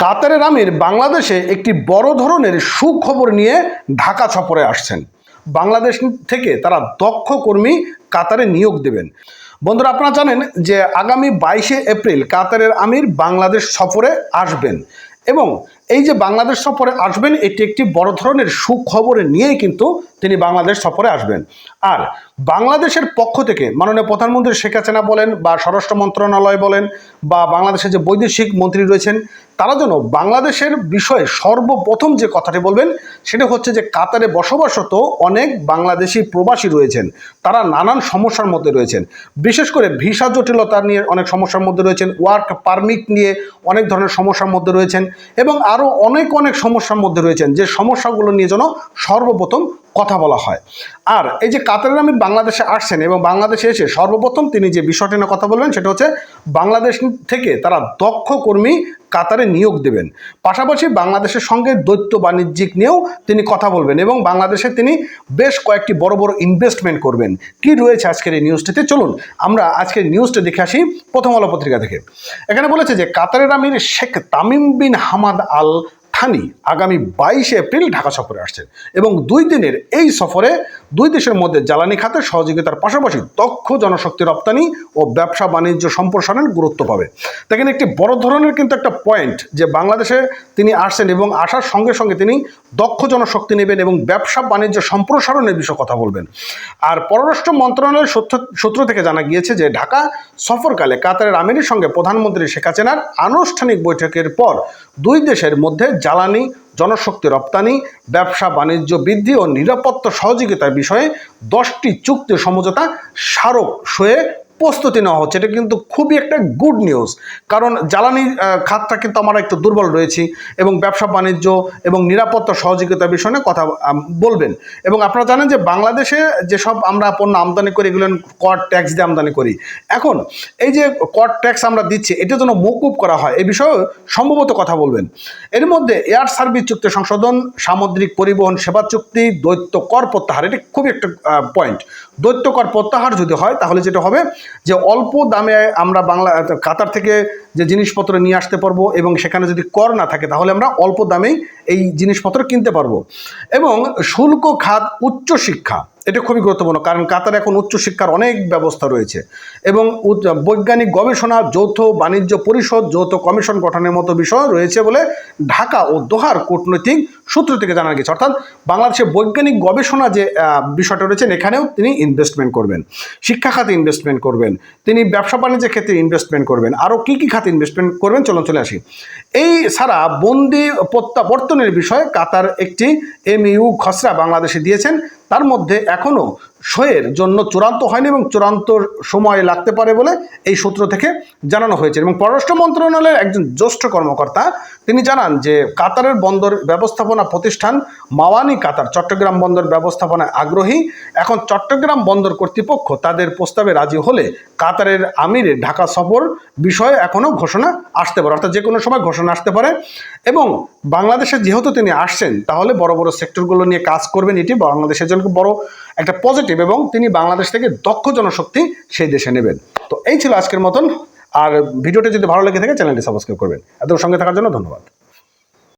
কাতারের আমির বাংলাদেশে একটি বড় ধরনের সুখবর নিয়ে ঢাকা সফরে আসছেন। বাংলাদেশ থেকে তারা দক্ষ কর্মী কাতারে নিয়োগ দেবেন। বন্ধুরা, আপনারা জানেন যে আগামী বাইশে এপ্রিল কাতারের আমির বাংলাদেশ সফরে আসবেন এবং এই যে বাংলাদেশ সফরে আসবেন, এটি একটি বড় ধরনের সুখবর নিয়েই কিন্তু তিনি বাংলাদেশ সফরে আসবেন। আর বাংলাদেশের পক্ষ থেকে মাননীয় প্রধানমন্ত্রী শেখ হাসিনা বলেন বা স্বরাষ্ট্র মন্ত্রণালয় বলেন বা বাংলাদেশের যে বৈদেশিক মন্ত্রী রয়েছেন, তারা যেন বাংলাদেশের বিষয়ে সর্বপ্রথম যে কথাটি বলবেন, সেটা হচ্ছে যে কাতারে বসবাসরত অনেক বাংলাদেশি প্রবাসী রয়েছেন। তারা নানান সমস্যার মধ্যে রয়েছেন। বিশেষ করে ভিসা জটিলতা নিয়ে অনেক সমস্যার মধ্যে রয়েছেন। ওয়ার্ক পারমিট নিয়ে অনেক ধরনের সমস্যার মধ্যে রয়েছেন। এবং আরও অনেক অনেক সমস্যার মধ্যে রয়েছেন যে সমস্যাগুলো নিয়ে যেন সর্বপ্রথম কথা বলা হয়। আর এই যে কাতারের আমির বাংলাদেশে আসছেন এবং বাংলাদেশে এসে সর্বপ্রথম তিনি যে বিষয়টি নিয়ে কথা বলবেন সেটা হচ্ছে বাংলাদেশ থেকে তারা দক্ষ কর্মী কাতারে নিয়োগ দেবেন। পাশাপাশি বাংলাদেশের সঙ্গে দ্বৈত বাণিজ্যিক নিয়েও তিনি কথা বলবেন এবং বাংলাদেশে তিনি বেশ কয়েকটি বড় বড় ইনভেস্টমেন্ট করবেন। কি রয়েছে আজকের এই নিউজটিতে চলুন আমরা আজকের নিউজটা দেখে আসি প্রথম আলো পত্রিকা থেকে। এখানে বলেছে যে কাতারের আমির Sheikh Tamim bin Hamad Al Thani আগামী বাইশে এপ্রিল ঢাকা সফরে আসছেন এবং দুই দিনের এই সফরে দুই দেশের মধ্যে জ্বালানি খাতে সহযোগিতার পাশাপাশি দক্ষ জনশক্তি রপ্তানি ও ব্যবসা বাণিজ্য সম্প্রসারণের গুরুত্ব পাবে। দেখেন একটি বড় ধরনের কিন্তু একটা পয়েন্ট যে বাংলাদেশে তিনি আসছেন এবং আসার সঙ্গে সঙ্গে তিনি দক্ষ জনশক্তি নেবেন এবং ব্যবসা বাণিজ্য সম্প্রসারণের বিষয়ে কথা বলবেন। আর পররাষ্ট্র মন্ত্রণালয়ের সূত্র থেকে জানা গিয়েছে যে ঢাকা সফরকালে কাতারের আমিরের সঙ্গে প্রধানমন্ত্রী শেখ হাসিনার আনুষ্ঠানিক বৈঠকের পর দুই দেশের মধ্যে জ্বালানি, জনশক্তি রপ্তানি, ব্যবসা বাণিজ্য বৃদ্ধি ও নিরাপত্তা সহযোগিতার বিষয়ে দশটি চুক্তি সমঝোতা স্মারক সয়ে প্রস্তুতি নেওয়া হচ্ছে। এটা কিন্তু খুবই একটা গুড নিউজ কারণ জ্বালানি খাতটা কিন্তু আমরা একটু দুর্বল রয়েছি এবং ব্যবসা বাণিজ্য এবং নিরাপত্তা সহযোগিতা বিষয়ে কথা বলবেন। এবং আপনারা জানেন যে বাংলাদেশে যেসব আমরা পণ্য আমদানি করি, এগুলো কর ট্যাক্স দিয়ে আমদানি করি। এখন এই যে কর ট্যাক্স আমরা দিচ্ছি, এটা যেন মৌকুব করা হয় এই বিষয়ে সম্ভবত কথা বলবেন। এর মধ্যে এয়ার সার্ভিস চুক্তি সংশোধন, সামুদ্রিক পরিবহন সেবা চুক্তি, দৈত্য কর প্রত্যাহার, এটা খুবই একটা পয়েন্ট দৈত্য কর প্রত্যাহার যদি হয়, তাহলে যেটা হবে যে অল্প দামে আমরা বাংলা কাতার থেকে যে জিনিসপত্র নিয়ে আসতে পারব এবং সেখানে যদি কর না থাকে, তাহলে আমরা অল্প দামেই এই জিনিসপত্র কিনতে পারব। এবং শুল্ক খাত উচ্চশিক্ষা এটা খুবই গুরুত্বপূর্ণ, কারণ কাতারে এখন উচ্চশিক্ষার অনেক ব্যবস্থা রয়েছে এবং বৈজ্ঞানিক গবেষণা, যৌথ বাণিজ্য পরিষদ, যৌথ কমিশন গঠনের মতো বিষয় রয়েছে বলে ঢাকা ও দোহার কূটনৈতিক সূত্র থেকে জানা গেছে। অর্থাৎ বাংলাদেশের বৈজ্ঞানিক গবেষণা যে বিষয়টা রয়েছে, এখানেও তিনি ইনভেস্টমেন্ট করবেন, শিক্ষা খাতে ইনভেস্টমেন্ট করবেন, তিনি ব্যবসা বাণিজ্যের ক্ষেত্রে ইনভেস্টমেন্ট করবেন আরও কী কী খাতে ইনভেস্টমেন্ট করবেন, চলুন চলে আসি। এই ছাড়া বন্দি প্রত্যাবর্তনের বিষয়ে কাতার একটি এমইউ খসড়া বাংলাদেশে দিয়েছেন। তার মধ্যে এখনও সইয়ের জন্য চূড়ান্ত হয়নি এবং চূড়ান্ত সময় লাগতে পারে বলে এই সূত্র থেকে জানানো হয়েছে। এবং পররাষ্ট্র মন্ত্রণালয়ের একজন জ্যেষ্ঠ কর্মকর্তা, তিনি জানান যে কাতারের বন্দর ব্যবস্থাপনা প্রতিষ্ঠান মাওয়ানি কাতার, চট্টগ্রাম বন্দর ব্যবস্থাপনায় আগ্রহী। এখন চট্টগ্রাম বন্দর কর্তৃপক্ষ তাদের প্রস্তাবে রাজি হলে কাতারের আমিরের ঢাকা সফর বিষয়ে এখনও ঘোষণা আসতে পারে, অর্থাৎ যে কোনো সময় ঘোষণা আসতে পারে। এবং বাংলাদেশে যেহেতু তিনি আসছেন, তাহলে বড় বড় সেক্টরগুলো নিয়ে কাজ করবেন, এটি বাংলাদেশের জন্য বড় একটা পজিটিভ এবং তিনি বাংলাদেশ থেকে দক্ষ জনশক্তি সেই দেশে নেবেন। তো এই ছিল আজকের মতন। আর ভিডিওটি যদি ভালো লেগে থাকে, চ্যানেলটি সাবস্ক্রাইব করবেন। এত সঙ্গে থাকার জন্য ধন্যবাদ।